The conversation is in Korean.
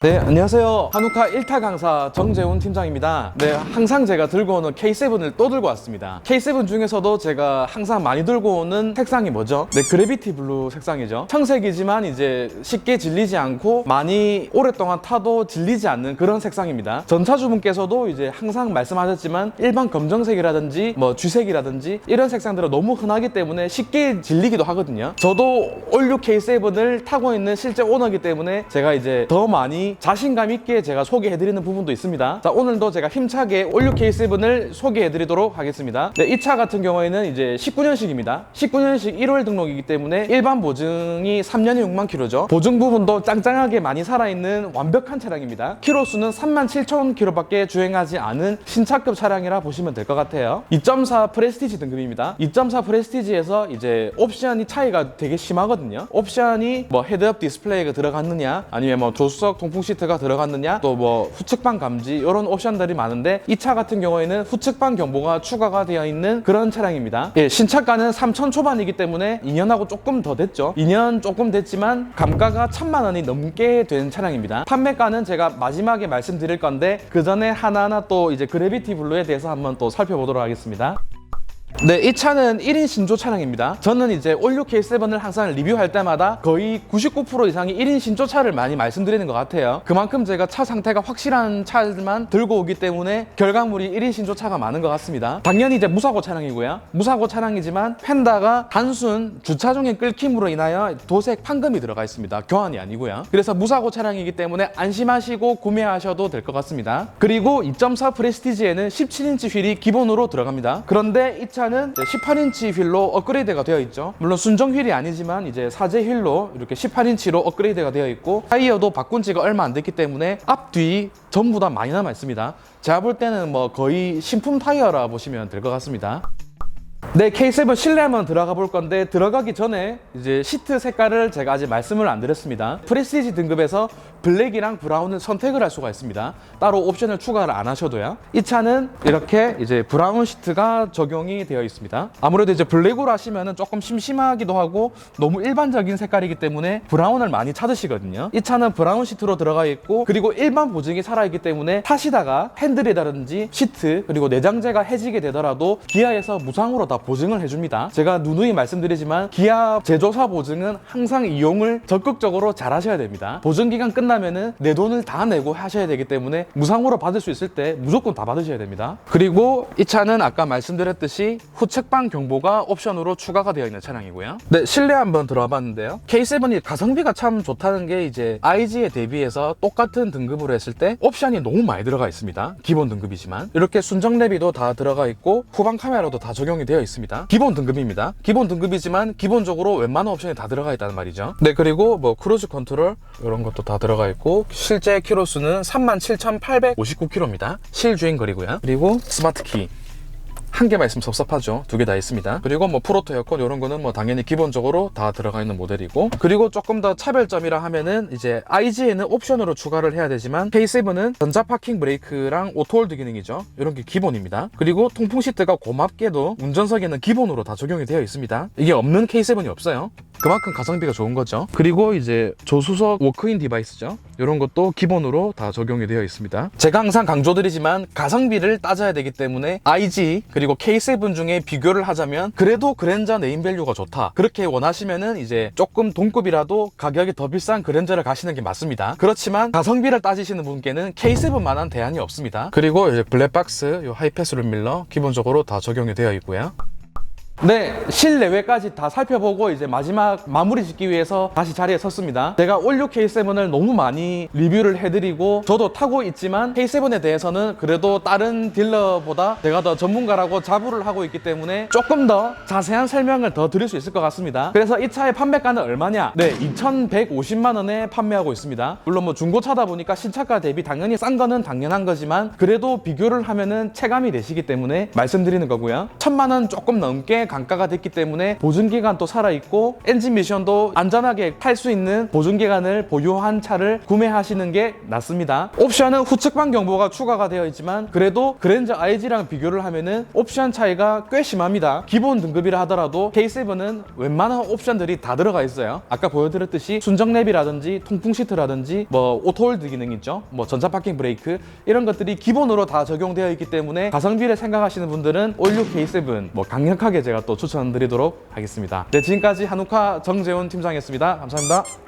네, 안녕하세요. 한우카 1타 강사 정재훈 팀장입니다. 네, 항상 제가 들고 오는 K7을 또 들고 왔습니다. K7 중에서도 제가 항상 많이 들고 오는 색상이 뭐죠? 네, 그래비티 블루 색상이죠. 청색이지만 이제 쉽게 질리지 않고 많이 오랫동안 타도 질리지 않는 그런 색상입니다. 전차주분께서도 이제 항상 말씀하셨지만 일반 검정색이라든지 뭐 쥐색이라든지 이런 색상들은 너무 흔하기 때문에 쉽게 질리기도 하거든요. 저도 올류 K7을 타고 있는 실제 오너이기 때문에 제가 이제 더 많이 자신감 있게 제가 소개해드리는 부분도 있습니다. 자, 오늘도 제가 힘차게 올류 K7을 소개해드리도록 하겠습니다. 네, 이 차 같은 경우에는 이제 19년식입니다. 19년식 1월 등록이기 때문에 일반 보증이 3년에 6만 킬로죠. 보증 부분도 짱짱하게 많이 살아있는 완벽한 차량입니다. 키로 수는 3만 7천 킬로밖에 주행하지 않은 신차급 차량이라 보시면 될 것 같아요. 2.4 프레스티지 등급입니다. 2.4 프레스티지에서 이제 옵션이 차이가 되게 심하거든요. 옵션이 뭐 헤드업 디스플레이가 들어갔느냐, 아니면 뭐 조수석 통풍 시트가 들어갔느냐, 또 뭐 후측방 감지 이런 옵션들이 많은데 이 차 같은 경우에는 후측방 경보가 추가가 되어 있는 그런 차량입니다. 예, 신차가는 3천 초반이기 때문에 2년하고 조금 더 됐죠. 2년 조금 됐지만 감가가 천만 원이 넘게 된 차량입니다. 판매가는 제가 마지막에 말씀드릴 건데 그 전에 하나하나 또 이제 그래비티 블루에 대해서 한번 또 살펴보도록 하겠습니다. 네, 이 차는 1인 신조 차량입니다. 저는 이제 올류 K7을 항상 리뷰할 때마다 거의 99% 이상이 1인 신조 차를 많이 말씀드리는 것 같아요. 그만큼 제가 차 상태가 확실한 차들만 들고 오기 때문에 결과물이 1인 신조 차가 많은 것 같습니다. 당연히 이제 무사고 차량이고요. 무사고 차량이지만 펜다가 단순 주차종의 끌킴으로 인하여 도색 판금이 들어가 있습니다. 교환이 아니고요. 그래서 무사고 차량이기 때문에 안심하시고 구매하셔도 될 것 같습니다. 그리고 2.4 프레스티지에는 17인치 휠이 기본으로 들어갑니다. 그런데 이 차는 18인치 휠로 업그레이드가 되어 있죠. 물론 순정 휠이 아니지만 이제 사제 휠로 이렇게 18인치로 업그레이드가 되어 있고 타이어도 바꾼 지가 얼마 안 됐기 때문에 앞, 뒤 전부 다 많이 남아 있습니다. 제가 볼 때는 뭐 거의 신품 타이어라 보시면 될 것 같습니다. 네, K7 실내 한번 들어가 볼 건데 들어가기 전에 이제 시트 색깔을 제가 아직 말씀을 안 드렸습니다. 프레스티지 등급에서 블랙이랑 브라운을 선택을 할 수가 있습니다. 따로 옵션을 추가를 안 하셔도요. 이 차는 이렇게 이제 브라운 시트가 적용이 되어 있습니다. 아무래도 이제 블랙으로 하시면은 조금 심심하기도 하고 너무 일반적인 색깔이기 때문에 브라운을 많이 찾으시거든요. 이 차는 브라운 시트로 들어가 있고 그리고 일반 보증이 살아있기 때문에 타시다가 핸들이라든지 시트 그리고 내장재가 해지게 되더라도 기아에서 무상으로 다 보증을 해줍니다. 제가 누누이 말씀드리지만 기아 제조사 보증은 항상 이용을 적극적으로 잘 하셔야 됩니다. 보증 기간 끝나면은 내 돈을 다 내고 하셔야 되기 때문에 무상으로 받을 수 있을 때 무조건 다 받으셔야 됩니다. 그리고 이 차는 아까 말씀드렸듯이 후측방 경보가 옵션으로 추가가 되어 있는 차량이고요. 네, 실내 한번 들어와 봤는데요. K7이 가성비가 참 좋다는 게 이제 IG에 대비해서 똑같은 등급으로 했을 때 옵션이 너무 많이 들어가 있습니다. 기본 등급이지만 이렇게 순정 내비도 다 들어가 있고 후방 카메라도 다 적용이 되어 있습니다. 기본 등급입니다. 기본 등급이지만 기본적으로 웬만한 옵션이 다 들어가 있다는 말이죠. 네, 그리고 뭐 크루즈 컨트롤 이런 것도 다 들어가 있고 실제 키로 수는 37,859km입니다. 실주행 거리고요. 그리고 스마트 키 한 개만 있으면 섭섭하죠. 두 개 다 있습니다. 그리고 뭐 프로토 에어컨 이런 거는 뭐 당연히 기본적으로 다 들어가 있는 모델이고 그리고 조금 더 차별점이라 하면은 이제 IG에는 옵션으로 추가를 해야 되지만 K7은 전자 파킹 브레이크랑 오토홀드 기능이죠. 이런 게 기본입니다. 그리고 통풍 시트가 고맙게도 운전석에는 기본으로 다 적용이 되어 있습니다. 이게 없는 K7이 없어요. 그만큼 가성비가 좋은 거죠. 그리고 이제 조수석 워크인 디바이스죠. 이런 것도 기본으로 다 적용이 되어 있습니다. 제가 항상 강조드리지만 가성비를 따져야 되기 때문에 IG 그리고 K7 중에 비교를 하자면 그래도 그랜저 네임밸류가 좋다. 그렇게 원하시면은 이제 조금 동급이라도 가격이 더 비싼 그랜저를 가시는 게 맞습니다. 그렇지만 가성비를 따지시는 분께는 K7만한 대안이 없습니다. 그리고 이제 블랙박스, 요 하이패스 룸 밀러 기본적으로 다 적용이 되어 있고요. 네, 실내외까지 다 살펴보고 이제 마지막 마무리 짓기 위해서 다시 자리에 섰습니다. 제가 올류 K7을 너무 많이 리뷰를 해드리고 저도 타고 있지만 K7에 대해서는 그래도 다른 딜러보다 제가 더 전문가라고 자부를 하고 있기 때문에 조금 더 자세한 설명을 더 드릴 수 있을 것 같습니다. 그래서 이 차의 판매가는 얼마냐? 네, 2,150만 원에 판매하고 있습니다. 물론 뭐 중고차다 보니까 신차가 대비 당연히 싼 거는 당연한 거지만 그래도 비교를 하면은 체감이 되시기 때문에 말씀드리는 거고요. 천만 원 조금 넘게 강가가 됐기 때문에 보증 기간도 살아 있고 엔진 미션도 안전하게 탈 수 있는 보증 기간을 보유한 차를 구매하시는 게 낫습니다. 옵션은 후측방 경보가 추가가 되어 있지만 그래도 그랜저 IG랑 비교를 하면은 옵션 차이가 꽤 심합니다. 기본 등급이라 하더라도 K7은 웬만한 옵션들이 다 들어가 있어요. 아까 보여드렸듯이 순정 랩이라든지 통풍 시트라든지 뭐 오토홀드 기능 있죠. 뭐 전자 파킹 브레이크 이런 것들이 기본으로 다 적용되어 있기 때문에 가성비를 생각하시는 분들은 올류 K7 뭐 강력하게 제가 또 추천드리도록 하겠습니다. 네 지금까지 한우카 정재훈 팀장이었습니다. 감사합니다.